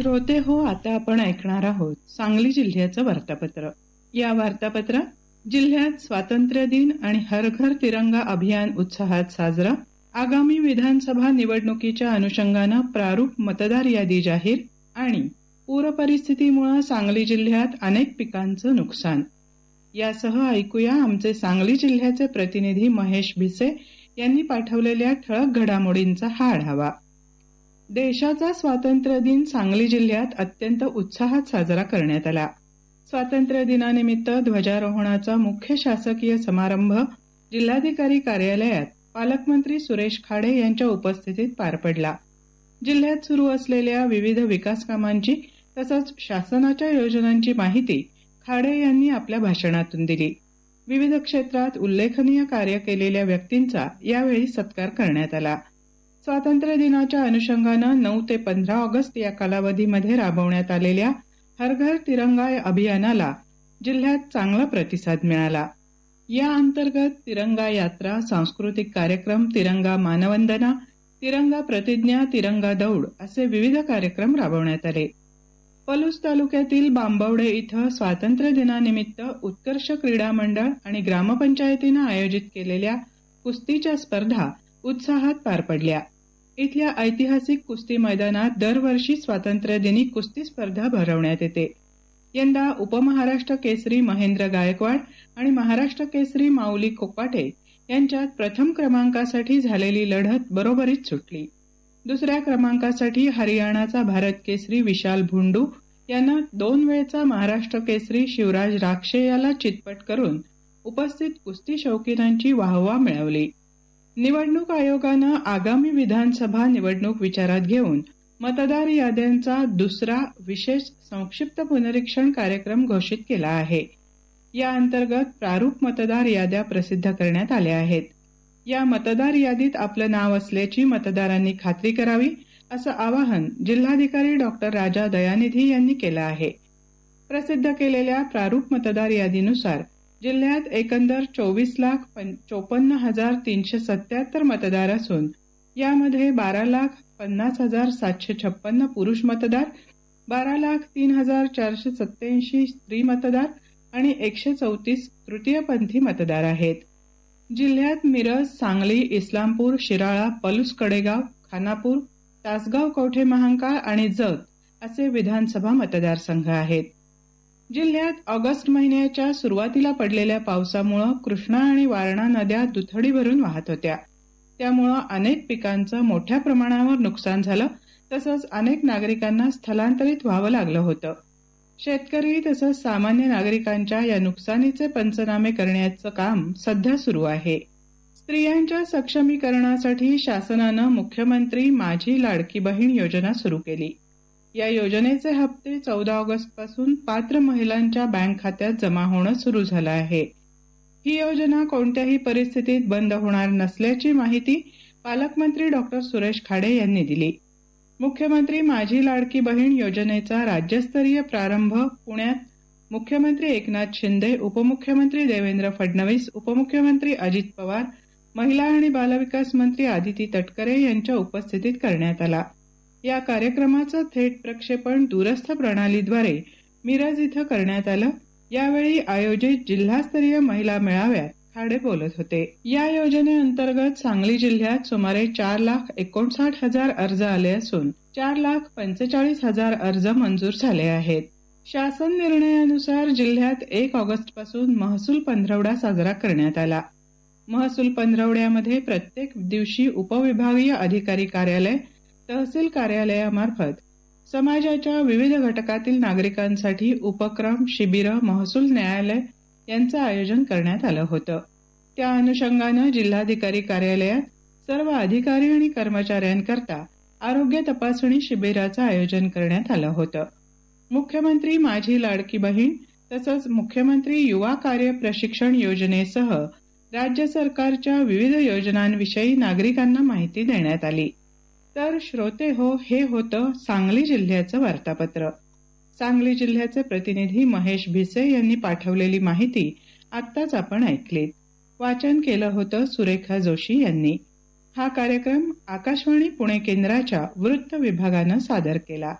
श्रोते हो आता आपण ऐकणार आहोत सांगली जिल्ह्याचं वार्तापत्र. या वार्तापत्रात जिल्ह्यात स्वातंत्र्य दिन आणि हर घर तिरंगा अभियान उत्साहात साजरा आगामी विधानसभा निवडणुकीच्या अनुषंगानं प्रारूप मतदार यादी जाहीर आणि पूरपरिस्थितीमुळे सांगली जिल्ह्यात अनेक पिकांचं नुकसान. यासह ऐकूया आमचे सांगली जिल्ह्याचे प्रतिनिधी महेश भिसे यांनी पाठवलेल्या ठळक घडामोडींचा हा आढावा देशाचा स्वातंत्र्य दिन सांगली जिल्ह्यात अत्यंत उत्साहात साजरा करण्यात आला. स्वातंत्र्य दिनानिमित्त ध्वजारोहणाचा मुख्य शासकीय समारंभ जिल्हाधिकारी कार्यालयात पालकमंत्री सुरेश खाडे यांच्या उपस्थितीत पार पडला. जिल्ह्यात सुरू असलेल्या विविध विकास कामांची तसंच शासनाच्या योजनांची माहिती खाडे यांनी आपल्या भाषणातून दिली. विविध क्षेत्रात उल्लेखनीय कार्य केलेल्या व्यक्तींचा यावेळी सत्कार करण्यात आला. स्वातंत्र्य दिनाच्या अनुषंगानं नऊ ते पंधरा ऑगस्ट या कालावधीमध्ये राबवण्यात आलेल्या हर घर तिरंगा या अभियानाला जिल्ह्यात चांगला प्रतिसाद मिळाला. या अंतर्गत तिरंगा यात्रा सांस्कृतिक कार्यक्रम तिरंगा मानवंदना तिरंगा प्रतिज्ञा तिरंगा दौड असे विविध कार्यक्रम राबवण्यात आले. पलूस तालुक्यातील बांबवडे इथं स्वातंत्र्य दिनानिमित्त उत्कर्ष क्रीडा मंडळ आणि ग्रामपंचायतीनं आयोजित केलेल्या कुस्तीच्या स्पर्धा उत्साहात पार पडल्या. इथल्या ऐतिहासिक कुस्ती मैदानात दरवर्षी स्वातंत्र्यदिनी कुस्ती स्पर्धा भरवण्यात येते. यंदा उपमहाराष्ट्र केसरी महेंद्र गायकवाड आणि महाराष्ट्र केसरी माऊली कोपाटे यांच्यात प्रथम क्रमांकासाठी झालेली लढत बरोबरीत सुटली. दुसऱ्या क्रमांकासाठी हरियाणाचा भारत केसरी विशाल भुंडू यानं दोन वेळचा महाराष्ट्र केसरी शिवराज राक्षे याला चितपट करून उपस्थित कुस्ती शौकीनांची वाहवा मिळवली. निवडणूक आयोगानं आगामी विधानसभा निवडणूक विचारात घेऊन मतदार याद्यांचा दुसरा विशेष संक्षिप्त पुनरीक्षण कार्यक्रम घोषित केला आहे. या अंतर्गत प्रारूप मतदार याद्या प्रसिद्ध करण्यात आल्या आहेत. या मतदार यादीत आपलं नाव असल्याची मतदारांनी खात्री करावी असं आवाहन जिल्हाधिकारी डॉक्टर राजा दयानिधी यांनी केलं आहे. प्रसिद्ध केलेल्या प्रारूप मतदार यादीनुसार जिल्ह्यात एकंदर चोवीस लाख चोपन्न हजार तीनशे सत्याहत्तर मतदार असून यामध्ये बारा लाख पन्नास हजार सातशे छप्पन्न पुरुष मतदार बारा लाख तीन हजार चारशे सत्याऐंशी स्त्री मतदार आणि एकशे चौतीस तृतीयपंथी मतदार आहेत. जिल्ह्यात मिरज सांगली इस्लामपूर शिराळा पलूस कडेगाव खानापूर तासगाव कवठे महांकाळ आणि जत असे विधानसभा मतदारसंघ आहेत. जिल्ह्यात ऑगस्ट महिन्याच्या सुरुवातीला पडलेल्या पावसामुळे कृष्णा आणि वारणा नद्या दुथडी भरून वाहत होत्या. त्यामुळं अनेक पिकांचं मोठ्या प्रमाणावर नुकसान झालं तसंच अनेक नागरिकांना स्थलांतरित व्हावं लागलं होतं. शेतकरी तसंच सामान्य नागरिकांच्या या नुकसानीचे पंचनामे करण्याचं काम सध्या सुरू आहे. स्त्रियांच्या सक्षमीकरणासाठी शासनानं मुख्यमंत्री माझी लाडकी बहीण योजना सुरू केली. या योजनेचे हप्ते चौदा ऑगस्टपासून पात्र महिलांच्या बँक खात्यात जमा होणं सुरू झालं आहे. ही योजना कोणत्याही परिस्थितीत बंद होणार नसल्याची माहिती पालकमंत्री डॉक्टर सुरेश खाडे यांनी दिली. मुख्यमंत्री माझी लाडकी बहीण योजनेचा राज्यस्तरीय प्रारंभ पुण्यात मुख्यमंत्री एकनाथ शिंदे उपमुख्यमंत्री देवेंद्र फडणवीस उपमुख्यमंत्री अजित पवार महिला आणि बालविकास मंत्री आदिती तटकरे यांच्या उपस्थितीत करण्यात आला. या कार्यक्रमाचं थेट प्रक्षेपण दूरस्थ प्रणालीद्वारे मिरज इथं करण्यात आलं. यावेळी आयोजित जिल्हास्तरीय महिला मेळाव्यात खाडे बोलत होते. या योजनेअंतर्गत सांगली जिल्ह्यात सुमारे चार लाख एकोणसाठ हजार अर्ज आले असून चार लाख पंचेचाळीस हजार अर्ज मंजूर झाले आहेत. शासन निर्णयानुसार जिल्ह्यात एक ऑगस्टपासून महसूल पंधरवडा साजरा करण्यात आला. महसूल पंधरवड्यामध्ये प्रत्येक दिवशी उपविभागीय अधिकारी कार्यालय तहसील कार्यालयामार्फत समाजाच्या विविध घटकातील नागरिकांसाठी उपक्रम शिबिरं महसूल न्यायालय यांचं आयोजन करण्यात आलं होतं. त्या अनुषंगानं जिल्हाधिकारी कार्यालयात सर्व अधिकारी आणि कर्मचाऱ्यांकरता आरोग्य तपासणी शिबिराचं आयोजन करण्यात आलं होतं. मुख्यमंत्री माझी लाडकी बहीण तसंच मुख्यमंत्री युवा कार्य प्रशिक्षण योजनेसह राज्य सरकारच्या विविध योजनांविषयी नागरिकांना माहिती देण्यात आली. तर श्रोते हो हे होतं सांगली जिल्ह्याचं वार्तापत्र. सांगली जिल्ह्याचे प्रतिनिधी महेश भिसे यांनी पाठवलेली माहिती आत्ताच आपण ऐकलीत वाचन केलं होतं सुरेखा जोशी यांनी. हा कार्यक्रम आकाशवाणी पुणे केंद्राच्या वृत्त विभागानं सादर केला.